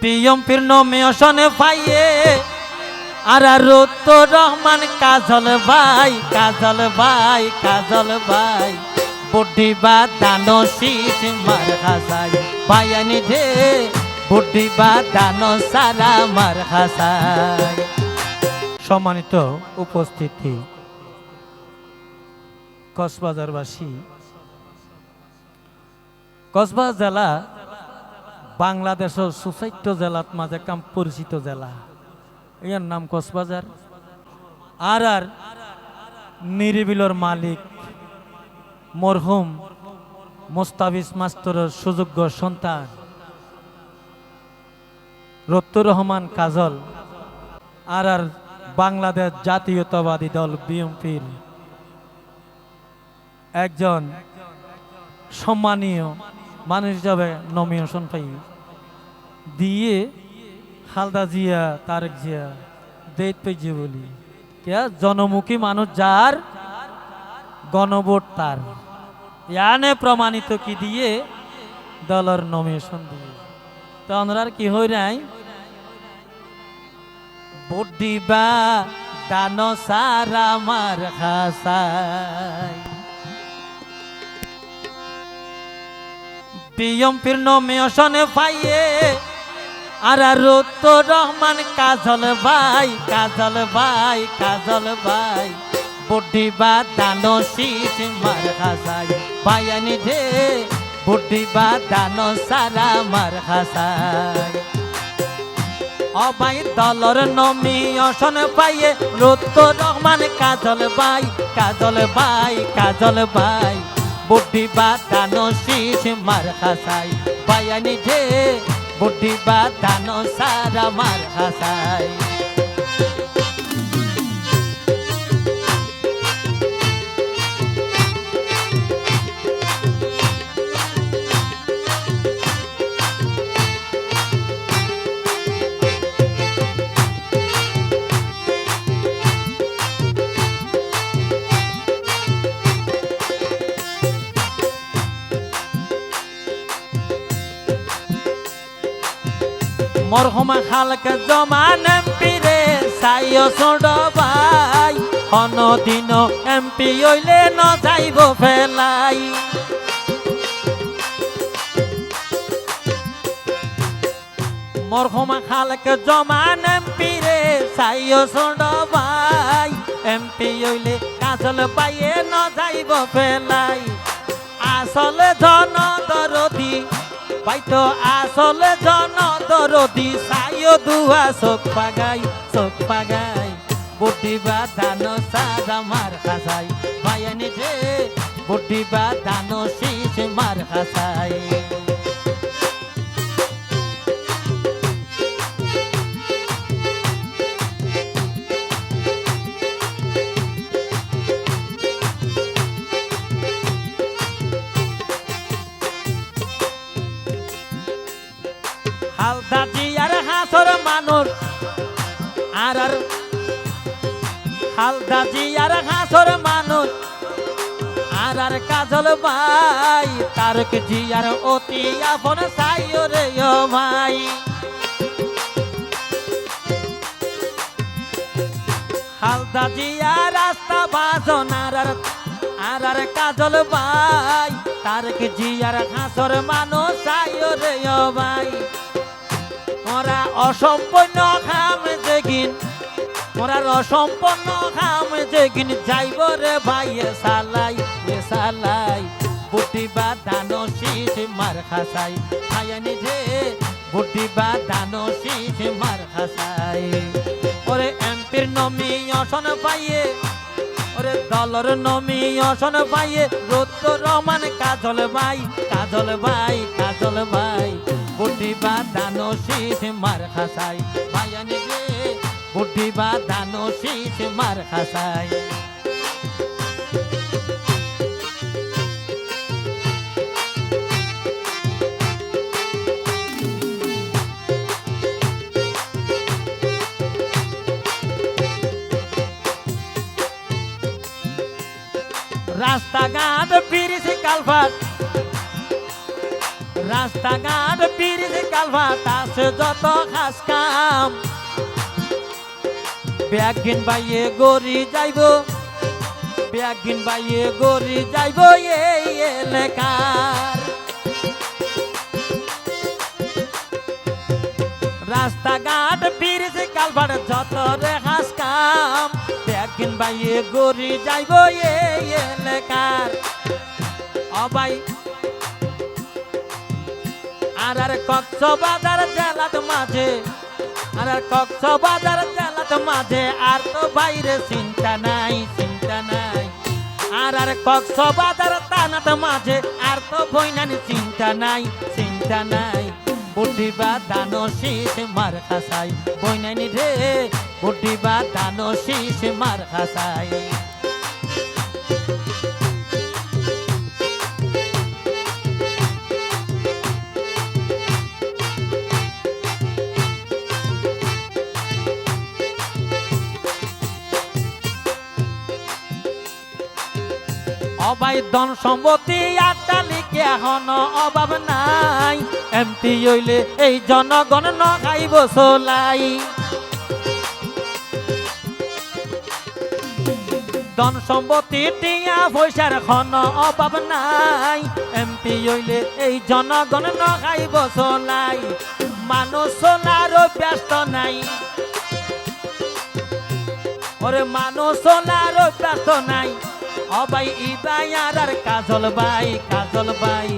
বিএমপির নমিনেশনে পাইয়ে। আর রুত রহমান, কাজল ভাই কাজল ভাই কাজল ভাই। বুদ্ধি বা দানো শীষ মার হাসাই ভাইয়ানি ঢে। বুদ্ধি বা দানো সারা মার হাসাই সম্মানিত উপস্থিতি, কক্সবাজারবাসী, কক্সবাজার জেলা বাংলাদেশের সুসাইট্য জেলাত মাঝে কাম পরিচিত জেলা। এর নাম কক্সবাজার। আর আর নিরিবিলর মালিক মরহুম মোস্তাবিজ মাস্তরের সুযোগ্য সন্তান রত্তুর রহমান কাজল, আর আর বাংলাদেশ জাতীয়তাবাদী দল বিএনপির একজন সম্মানীয় মানুষ হিসাবে নমিনেশন পাই। দিয়ে হালদা জিয়া, তারেক জিয়া দেত পেয়েছে বলি। কে? জনমুখী মানুষ যার গণভোট তার। ইয়ানে প্রমাণিত কি দিয়ে? দলের নমিনেশন দিয়ে। তো ওনার কি হই নাই? দিবা, দান সারা মার হাসাই বিএমপির নমিনেশনে পাইয়ে আর রুত রহমান, কাজল ভাই কাজল ভাই কাজল ভাই। বুদ্ধি বা দানো শীষ মার হাসাই ভাইয়ানি ঢে। বুদ্ধি বা দানো সারা মার হাসাই অবাই দলর নমিনেশন পাইয়ে রুত রহমান, কাজল ভাই কাজল ভাই কাজল ভাই। বুদ্ধি বা দানো শীষ মার হাসাই পায়ানি যে বুদ্ধি বা দানো সারা মার হাসাই মরহমা খালকে জমান এমপিরে সাইও ছোট ভাই। দিন এমপি হইলে ন যাইব ফেলাই। মরহমা খালকে জমান এমপিরে সাইও ছোট ভাই। এমপি হইলে কাজল পাইয়ে ন যাইব ফেলাই। আসলে জন দরদি পাইতো আসলে জন দরদি সাইও দুয়া, চোখ পাগাই চোখ পাগাই। বুদ্ধি বা ধান সাদা মার খাসাই। পায়নি যে বুদ্ধি বা ধান শীষ মার খাসাই। হালদা জিয়ার হাসর মানুষ আর আর হালদা জিয়ার হাসর মানুষ আর আর কাজল ভাই, তারক জিয়ার অতি আপন সাইও রে ভাই। হালদা জিয়া রাস্তা বাজন, আর আর আর কাজল ভাই, তারক জিয়ার হাসর মানুষ সাইও রে ভাই। ওরা অসম্পন্ন খাম যেগিন ওরা অসম্পন্ন খাম যেগিন যাইব রে ভাই এ সালাই এ সালাই। বুটি বা দানো শীষ মার খাসাই খায়ানি যে বুটি বা দানো শীষ মার খাসাই। ওরে এমপির নমি অসন পাইয়ে ওরে দলর নমি অসন পাইয়ে রোদ্দ রহমান কাজল ভাই কাজল ভাই কাজল ভাই। বুদ্ধি বা দানো শীষ মার খাসাই। ভাইয়ানি রে বুদ্ধি বা দানো শীষ মার খাসাই। রাস্তাঘাট, ব্রিজ, কালভার্ট রাস্তাঘাট, ব্রিজ কালভাট আছে যত খাস কাম। ব্যাগিন বাইয়ে গড়ি যাইব ব্যাগিন বাইয়ে গড়ি যাইব, এই এলাকার। রাস্তাঘাট, ব্রিজ কালভাট যত রে হাস কাম ব্যাগিন বাইয়ে গড়ি যাইব, এই এলাকার। অবাই আর আর কক্সবাজার জেলাত মাঝে আর আর কক্সবাজার জেলাত মাঝে, আর তো বাইরে চিন্তা নাই চিন্তা নাই। আর আর কক্সবাজার তানাত মাঝে, আর তো বইনানি চিন্তা নাই চিন্তা নাই। বুটিবা দানো শীষ মার খাসাই, বইনানি রে, বুটিবা দানো শীষ মার খাসাই। অবাই ধন সম্পত্তি আটটা লিখে এখন অভাব নাই। এমপি হইলে এই জনগণ ন খাইব চলাই। ধন সম্পত্তি টিয়া পয়সার খন অভাব নাই। এমপি হইলে এই জনগণ ন খাইব চলাই। মানুষ চলারও ব্যস্ত নাই। ওরে মানুষ চলারও ব্যস্ত নাই। অবাই ইদাই আর কাজল বাই কাজল বাই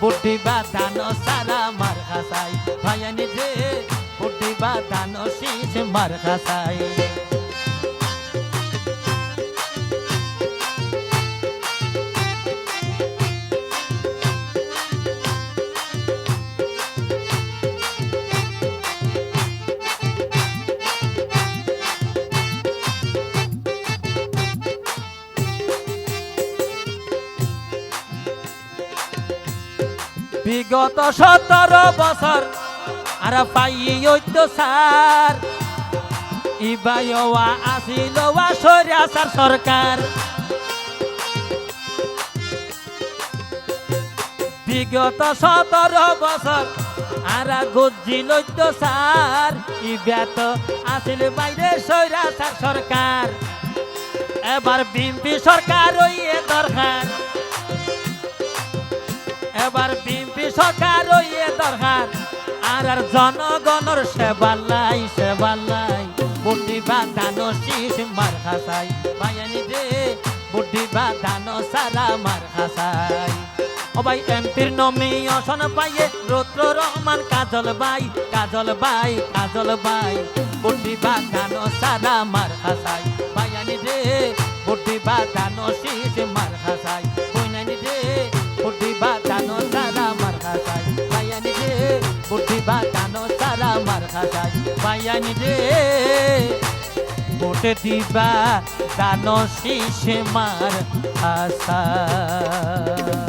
বুদ্ধি বা দান সারা মার খাসাই। ভাইয়ানি রে বুদ্ধি বা দান শীষ মার খাসাই। বিগত সতেরো বছর, আর পাই অত্যাচার ইবাইয়া আসিল সরিয়াচার সরকার। বিগত সতেরো বছর, আর গজ্জিল অত্যাচার ইব্যাত আসিল বাইরে সৈরাচার সরকার। এবার বিএনপি সরকার ওইয়ে দরকার। এবার বিএনপি সরকার ইয়ে দরকার। আর আর জনগণের সেবালাই সেবালাই বুদ্ধি বা দান শীষ মার খাসাই। বায়ানি রে বুদ্ধি বা দান সারা মার খাসাই। ও ভাই, এমপির নমিনেশন পাইয়ে রুদ্র রহমান কাজল বাই কাজল বাই কাজল বাই বুদ্ধি বা দান সারা মার খাসাই। বায়ানি রে বুদ্ধি বা দান শীষ মার খাসাই। বইনানি রে বুদ্ধি বা বায়ানি রে। বুটে দিবা দান শীষ মার খাসাই